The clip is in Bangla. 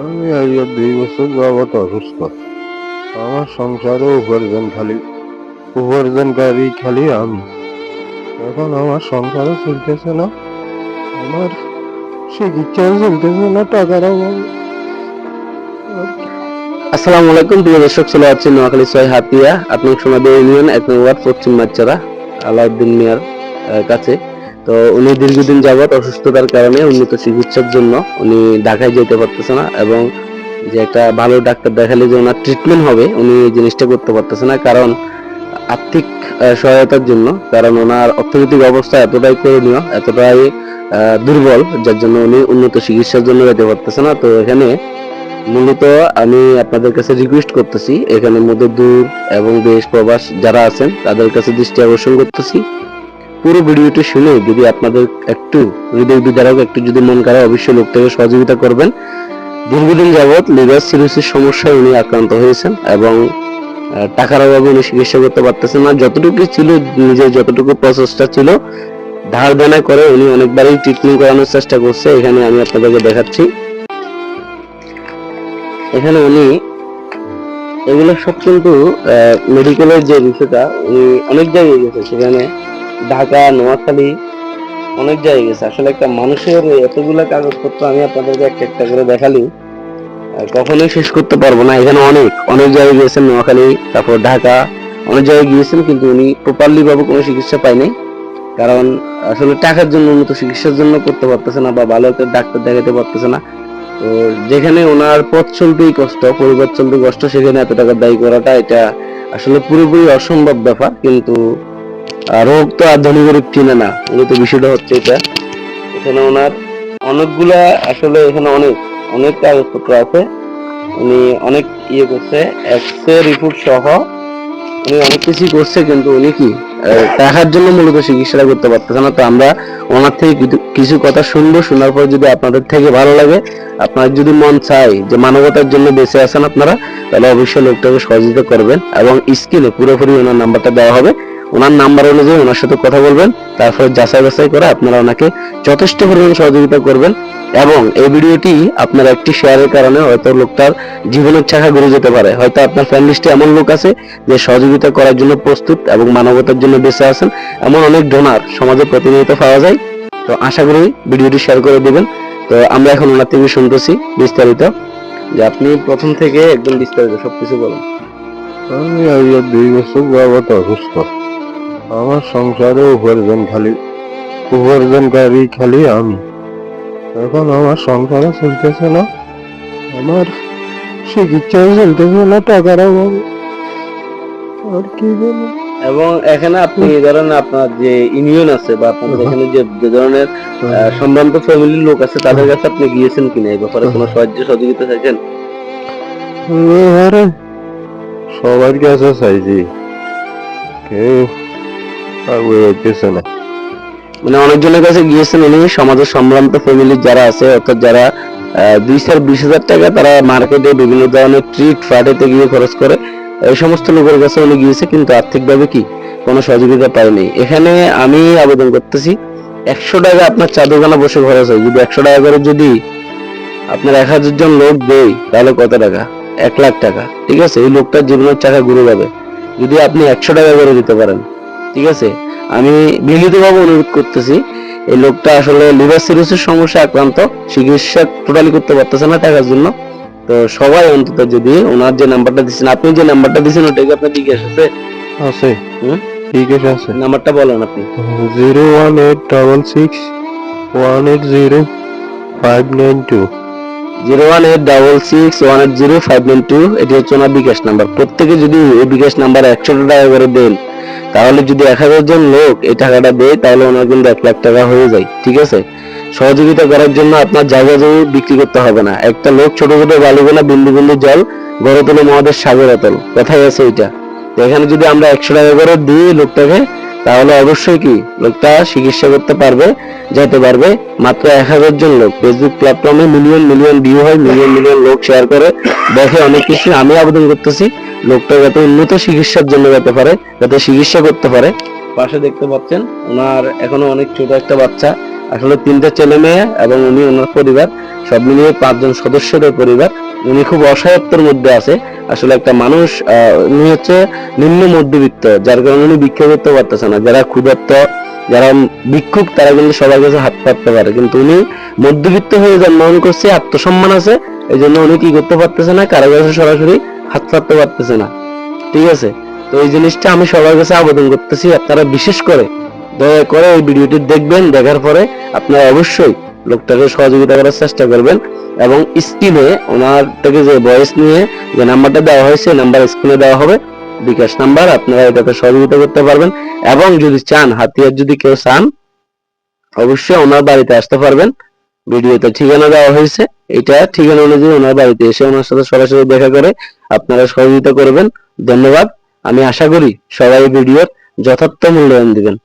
আমি আজকে দুই বছর যাবত অসুস্থ। আমার সংসারে উপার্জন খালি, উপার্জনকারী খালি আমি। এখন আমার সংসারও চলতেছে না, আমার চিকিৎসাও চলতেছে না টাকার অভাবে। আসসালামু আলাইকুম, প্রিয় দর্শক, চলে যাচ্ছে নোয়াখালী ছয় হাতিয়া। আপনি সোনাদি ইউনিয়ন এক নম্বর পশ্চিম মাচ্চারা আলাউদ্দিন মিয়ার কাছে। তো উনি দীর্ঘদিন যাবৎ অসুস্থতার কারণে উন্নত চিকিৎসার জন্য উনি ঢাকায় যেতে পারতেছে না এবং যে একটা ভালো ডাক্তার দেখালে যে ওনার ট্রিটমেন্ট হবে, উনি এই জিনিসটা করতে পারতেছে না। কারণ আর্থিক সহায়তার জন্য, কারণ ওনার অর্থনৈতিক অবস্থা এতটাই করণীয়, এতটাই দুর্বল, যার জন্য উনি উন্নত চিকিৎসার জন্য যেতে পারতেছে না। তো এখানে মূলত আমি আপনাদের কাছে রিকোয়েস্ট করতেছি, এখানে মধ্যে দূর এবং দেশ প্রবাস যারা আছেন, তাদের কাছে দৃষ্টি আকর্ষণ করতেছি। পুরো ভিডিওটি শুনে যদি আপনাদের একটু হৃদয় বিদারক, একটু যদি মন খারাপ, অবশ্যই লোকটাকে সহযোগিতা করবেন। দীর্ঘদিন যাবৎ লিভার সিরোসিস সমস্যায় উনি আক্রান্ত হয়েছেন এবং টাকার অভাবে উনি চিকিৎসা করতে পারতেছেন না। যতটুকু ছিল, নিজের যতটুকু প্রচেষ্টা ছিল, ধার দেনা করে উনি অনেকবারই ট্রিটমেন্ট করানোর চেষ্টা করছে। এখানে আমি আপনাদেরকে দেখাচ্ছি। এখানে উনি, এগুলো সব কিন্তু মেডিকেলের যে বিষয়টা, উনি অনেক জায়গায় গেছে। সেখানে ঢাকা, নোয়াখালী, অনেক জায়গায় গেছে। আসলে একটা মানুষের এতগুলো কাগজপত্র আমি আপনাদেরকে একটা একটা করে দেখালি কখনোই শেষ করতে পারব না। এখানে অনেক অনেক জায়গায় গিয়েছেন নোয়াখালী, তারপর ঢাকা, অনেক জায়গায় গিয়েছেন কিন্তু উনি প্রপারলি ভাবে কোনো চিকিৎসা পায় নাই। কারণ আসলে টাকার জন্য উন্নত চিকিৎসার জন্য করতে পারতেছে না বা ভালো একটা ডাক্তার দেখাতে পারতেছে না। তো যেখানে ওনার পথ চলতেই কষ্ট, পরিবার চলতে কষ্ট, সেখানে এত টাকা দায়ী করাটা এটা আসলে পুরোপুরি অসম্ভব ব্যাপার। কিন্তু রোগ তো আর ধনী গরিব চিনে না। মূলত বিষয়টা হচ্ছে এটা। এখানে ওনার অনেকগুলা আসলে এখানে অনেক অনেক কাগজপত্র আছে। উনি অনেক ইয়ে করছে এক্সরে রিপোর্ট সহ। উনি অনেক কিছুই করছে, কিন্তু উনি কি টাকার জন্য মূলত চিকিৎসাটা করতে পারতেছে না। তো আমরা ওনার থেকে কিছু- কিছু কথা শুনব, শোনার পর যদি আপনাদের থেকে ভালো লাগে, আপনার যদি মন চায় যে মানবতার জন্য বেঁচে আছেন আপনারা, তাহলে অবশ্যই লোকটাকে সহযোগিতা করবেন এবং স্ক্রিনে পুরোপুরি ওনার নাম্বারটা দেওয়া হবে। ওনার নাম্বার অনুযায়ী ওনার সাথে কথা বলবেন, তারপর যাচাই বাছাই করে আপনারা ওনাকে যথেষ্ট পরিমাণ সহযোগিতা করবেন এবং এই ভিডিওটি আপনার একটি শেয়ারের কারণে হয়তো লোকটার জীবনের চাকা ঘুরে যেতে পারে। হয়তো আপনার ফ্যান লিস্টে এমন লোক আছে যে সহযোগিতা করার জন্য প্রস্তুত এবং মানবতার জন্য বেঁচে আছেন, এমন অনেক ডোনার সমাজে প্রতিনিয়ত পাওয়া যায়। তো আশা করি ভিডিওটি শেয়ার করে দেবেন। তো আমরা এখন ওনার থেকে শুনতেছি বিস্তারিত। যে আপনি প্রথম থেকে একদম বিস্তারিত সবকিছু বলেন। আমি দুই বছর যাবত অসুস্থ। আমার সংসারে উপার্জন খালি উপার্জনকারী খালি আমি। এখন আমার সংসারও চলতেছে না আমার চিকিৎসাও চলতেছে না টাকার অভাবে। আর কি বলব? এবং এখানে আপনি ধরেন আপনার যে ইউনিয়ন আছে বা আপনাদের এখানে যে যে ধরনের সম্ভ্রান্ত ফ্যামিলির লোক আছে তাদের কাছে আপনি গিয়েছেন কিনা এই ব্যাপারে কোনো সাহায্য সহযোগিতা চাইছেন? আরে সবার কাছে চাইছি। কেউ মানে অনেকজনের কাছে গিয়েছেন উনি সমাজের সম্ভ্রান্ত ফ্যামিলির যারা আছে, অর্থাৎ যারা দুই চার বিশ হাজার টাকা তারা মার্কেটে বিভিন্ন ধরনের ট্রিট ফাটেতে গিয়ে খরচ করে, এই সমস্ত লোকের কাছে উনি গিয়েছে, কিন্তু আর্থিকভাবে কি? কোনো সহযোগিতা পায়নি। এখানে আমি আবেদন করতেছি, একশো টাকা আপনার চা দোকানে বসে খরচ হয়। যদি একশো টাকা করে যদি আপনার এক হাজার জন লোক দেয়, তাহলে কত টাকা? এক লাখ টাকা। ঠিক আছে? এই লোকটার জীবনের টাকা ঘুরে যাবে। যদি আপনি একশো টাকা করে দিতে পারেন ঠিক আছে? আমি বিনীতভাবে অনুরোধ করতেছি এই লোকটা আসলে লিভার সিরোসিস সমস্যা আক্রান্ত চিকিৎসা টোটালি করতে পারতেছে না টাকার জন্য। তো সবাই অন্তত যদি ওনার যে নাম্বারটা দিচ্ছেন আপনি যে নাম্বারটা দিচ্ছেন ওটা কি আপনার জিজ্ঞেস আছে? আছে? ঠিক আছে আছে। নাম্বারটা বলেন আপনি। Zero one eight double six one eight zero five nine two. Zero one eight double six one eight zero five nine two এটি হচ্ছে ওনার বিকাশ নাম্বার। প্রত্যেকে যদি এই বিকাশ নাম্বার একশো টাকা করে দেন তাহলে যদি এক হাজার জন লোক এই টাকাটা দেয়, তাহলে ওনার কিন্তু এক লাখ টাকা হয়ে যায়, ঠিক আছে? সহযোগিতা করার জন্য আপনার জায়গা জমি বিক্রি করতে হবে না। একটা লোক ছোট ছোট বালুগুলা বিন্দু বিন্দু জল গড়ে তোলে মহাদেশ সাগর অতল, কথাই আছে এটা এখানে যদি আমরা একশো টাকা করে দিই লোকটাকে তাহলে অবশ্যই কি লোকটা চিকিৎসা করতে পারবে? যেতে পারবে। মাত্র এক হাজার জন লোক। ফেসবুক প্ল্যাটফর্মে মিলিয়ন মিলিয়ন ভিউ হয় মিলিয়ন মিলিয়ন লোক শেয়ার করে। দেখে অনেক কিছু আমি আবেদন করতেছি। লোকটা যাতে উন্নত চিকিৎসার জন্য যেতে পারে, যাতে চিকিৎসা করতে পারে। পাশে দেখতে পাচ্ছেন, ওনার এখনও অনেক ছোট একটা বাচ্চা। আসলে তিনটা ছেলে মেয়ে এবং উনি ওনার পরিবার। সব মিলিয়ে পাঁচজন সদস্যদের পরিবার। উনি খুব অসহায়ত্বের মধ্যে আছে। আসলে একটা মানুষ উনি হচ্ছে নিম্ন মধ্যবিত্ত, যার কারণে উনি ভিক্ষা করতে পারতেছে না। যারা ক্ষুধার্ত, যারা ভিক্ষুক, তারা কিন্তু সবার কাছে হাত পাততে পারে। কিন্তু উনি মধ্যবিত্ত হয়ে জন্মগ্রহণ করছে, আত্মসম্মান আছে। এই জন্য উনি কি করতে পারতেছে না? কারও কাছে সরাসরি হাত পাততে পারতেছে না। ঠিক আছে? তো এই জিনিসটা আমি সবার কাছে আবেদন করতেছি। আপনারা বিশেষ করে দয়া করে এই ভিডিওটি দেখবেন, দেখার পরে আপনারা অবশ্যই লোকটাকে সহযোগিতা করার চেষ্টা করবেন এবং স্ক্রিনে ওনার থেকে যে ভয়েস নিয়ে যে নাম্বারটা দেওয়া হয়েছে নাম্বার স্ক্রিনে দেওয়া হবে। বিকাশ নাম্বার আপনারা এটাকে সহযোগিতা করতে পারবেন এবং যদি চান, হাতিয়ার যদি কেউ চান, অবশ্যই ওনার বাড়িতে আসতে পারবেন। ভিডিওতে ঠিকানা দেওয়া হয়েছে। এটা ঠিকানা অনুযায়ী ওনার বাড়িতে এসে ওনার সাথে সরাসরি দেখা করে আপনারা সহযোগিতা করবেন। ধন্যবাদ। আমি আশা করি সবাই ভিডিওর যথার্থ মূল্যায়ন দিবেন।